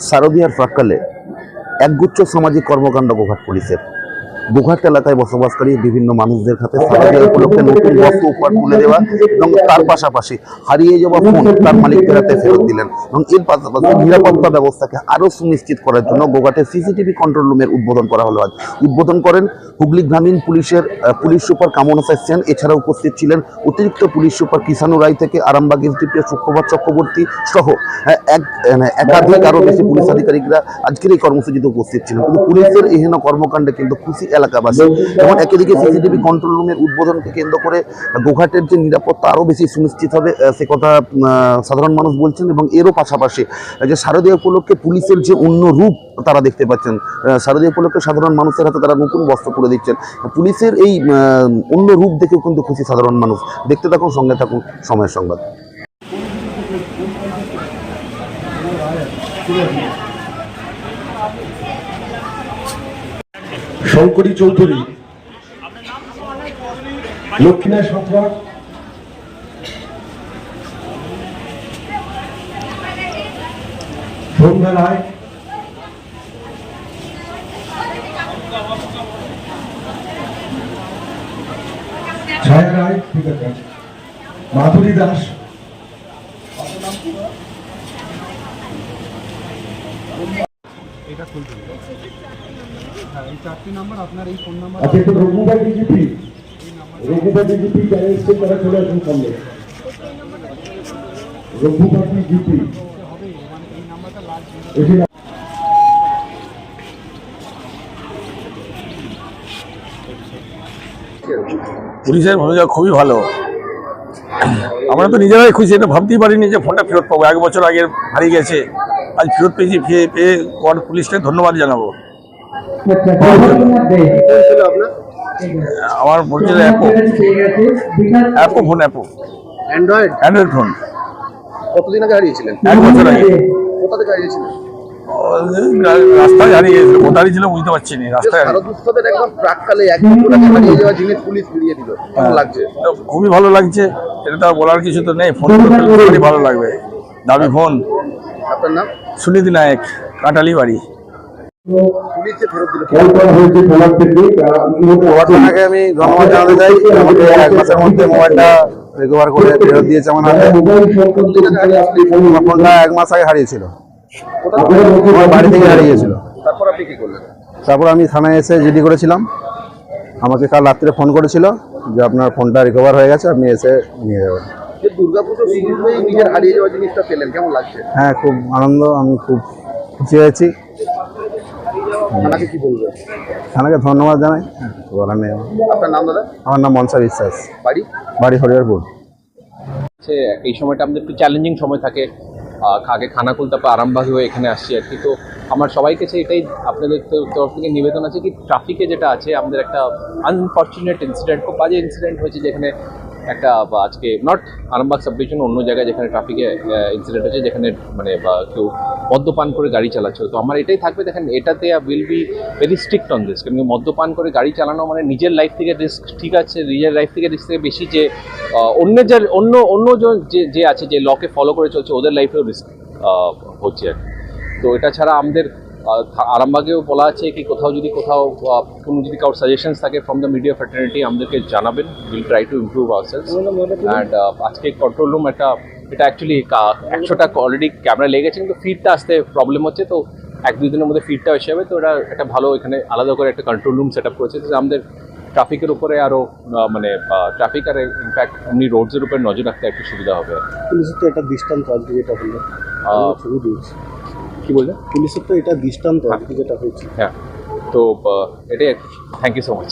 শারদীয়ার প্রাক্কালে একগুচ্ছ সামাজিক কর্মকাণ্ড গোঘাট পুলিশের গোঘাট এলাকায় বসবাসকারী বিভিন্ন মানুষদের হাতে উপলক্ষে নতুন বস্ত্র উপহার তুলে দেওয়া এবং তার পাশাপাশি হারিয়ে যাওয়া ফোন তার মালিকদের হাতে ফেরত দিলেন এবং এর পাশাপাশি নিরাপত্তা ব্যবস্থাকে আরও সুনিশ্চিত করার জন্য গোঘাটের সিসিটিভি কন্ট্রোল রুমের উদ্বোধন করা হলো আজ। উদ্বোধন করেন হুগলি গ্রামীণ পুলিশের পুলিশ সুপার কামনা সেন। এছাড়া উপস্থিত ছিলেন অতিরিক্ত পুলিশ সুপার কিষানু রায় থেকে আরামবাগ এসডিপি সুপ্রভাত চক্রবর্তী সহ এক মানে একাধিক আরও বেশি পুলিশ আধিকারিকরা আজকের এই কর্মসূচিতে উপস্থিত ছিলেন। কিন্তু পুলিশের এই হেন কর্মকাণ্ডে কিন্তু খুশি এলাকাবাসী। যেমন একদিকে সিসিটিভি কন্ট্রোল রুমের উদ্বোধনকে কেন্দ্র করে গোঘাটের যে নিরাপত্তা আরও বেশি সুনিশ্চিত হবে সে কথা সাধারণ মানুষ বলছেন এবং এরও পাশাপাশি যে শারদীয় উপলক্ষে পুলিশের যে অন্য রূপ তারা দেখতে পাচ্ছেন শারদীয় উপলক্ষে সাধারণ মানুষের হাতে তারা নতুন বস্ত্র তুলে দিচ্ছেন। পুলিশের এই অন্য রূপ দেখেও কিন্তু খুশি সাধারণ মানুষ। দেখতে থাকুন, সঙ্গে থাকুন, সময়ের সংবাদ। শঙ্করী চৌধুরী লক্ষ্মীনা সম্রাট সন্ধ্যা রায় ছায়া রায় ঠিক আছে মাধুরী দাস এটা হ্যাঁ এই চারটি নাম্বার আপনার এই ফোন নাম্বার আচ্ছা যারা এসছে তারা চলে আসুন সামনে। মানে পুলিশের ভূমিকা খুবই ভালো। আমরা তো নিজেরাই খুশি এটা ভাবতেই পারিনি যে ফোনটা ফেরত পাবো। এক বছর আগে হারিয়ে গেছে। আজ ফেরত পেয়েছি পেয়ে পেয়ে কোয়ার্ড পুলিশকে ধন্যবাদ জানাব। আমার বলছিল Oppo. Oppo phone Oppo. Android? Android phone. কতদিন আগে হারিয়েছিলেন? এক বছর আগে। কোথা থেকে হারিয়েছিলেন? ও, রাস্তায় হারিয়ে গেছিল কোথায় ছিল বুঝতে পারছি না রাস্তায় হারিয়ে- একদম প্রাককালে এক বছর হারিয়ে যাওয়া জিনিস পুলিশ ফিরিয়ে দিল। কেমন লাগছে? তো খুবই ভালো লাগছে এটা তো আর বলার কিছু তো নেই ফোন ভালো লাগবে। দামি ফোন। আপনার নাম? সুনীতি নায়ক কাটালি বাড়ি ঘটনাকে আমি ধন্যবাদ জানাতে চাই। আমাকে এক মাসের মধ্যে মোবাইলটা রিকভার করে ফেরত দিয়েছে আমার হাতে। মোবাইল সম্পর্কে জানতে আপনি ফোন আমার ফোনটা এক মাস আগে হারিয়েছিল। আমার বাড়ি থেকে হারিয়ে গেছিল তারপর আপনি কি করলেন? তারপর আমি থানায় এসে জিডি করেছিলাম। আমাকে কাল রাত্রে ফোন করেছিল যে আপনার ফোনটা রিকভার হয়ে গেছে আপনি এসে নিয়ে যাবেন। যে দুর্গাপুজো শুরুতেই নিজের হারিয়ে যাওয়া জিনিসটা পেলেন কেমন লাগছে? হ্যাঁ খুব আনন্দ আমি খুব খুশি হয়েছি। থানাকে কি বলবেন? থানাকে ধন্যবাদ জানাই। বলার নেই আপনার নাম দাদা? আমার নাম মনসা বিশ্বাস। বাড়ি? বাড়ি হরিহরপুর। হচ্ছে এই সময়টা আমাদের একটু চ্যালেঞ্জিং সময় থাকে। আগে খানাকুল তারপর আরামবাগ হয়ে এখানে আসছি আর কি। তো আমার সবাই কাছে এটাই আপনাদের তরফ থেকে নিবেদন আছে কি ট্রাফিকে যেটা আছে আমাদের একটা আনফর্চুনেট ইনসিডেন্ট খুব বাজে ইনসিডেন্ট হয়েছে যেখানে একটা আজকে নট আরামবাগ সাবডিভিশন অন্য জায়গায় যেখানে ট্রাফিকে ইনসিডেন্ট হয়েছে যেখানে মানে বা কেউ মদ্যপান করে গাড়ি চালাচ্ছে তো আমার এটাই থাকবে দেখেন এটাতে will be very strict on this কারণ মদ্যপান করে গাড়ি চালানো মানে নিজের লাইফ থেকে রিস্ক ঠিক আছে নিজের লাইফ থেকে রিস্ক থেকে বেশি যে আহ, অন্যের যে অন্য অন্য জন যে যে আছে যে লকে ফলো করে চলছে ওদের লাইফেও রিস্ক হচ্ছে আর। তো এটা ছাড়া আমাদের আরামবাগেও বলা আছে কি কোথাও যদি কোথাও কোনো যদি কারোর সাজেশনস থাকে ফ্রম দ্য মিডিয়া ফ্যাটার্নিটি আমাদেরকে জানাবেন। Will try to improve our sales and আজকে কন্ট্রোল রুম একটা এটা অ্যাকচুয়ালি একশোটা অলরেডি ক্যামেরা লেগে গেছে কিন্তু ফিডটা আসতে প্রবলেম হচ্ছে। তো এক দুই দিনের মধ্যে ফিডটা এসে যাবে। তো ওটা একটা ভালো এখানে আলাদা করে একটা কন্ট্রোল রুম সেট আপ করেছে। যে আমাদের ট্রাফিকের উপরে আরও মানে ট্রাফিক আর ইনফ্যাক্ট এমনি রোডসের উপরে নজর রাখতে একটু সুবিধা হবে। পুলিশের তো একটা দৃষ্টান্ত আজকে যেটা হলো ছবি দিয়েছি কি বললেন পুলিশের তো এটা দৃষ্টান্ত যেটা হয়েছে। হ্যাঁ। তো এটাই থ্যাংক ইউ সো মাচ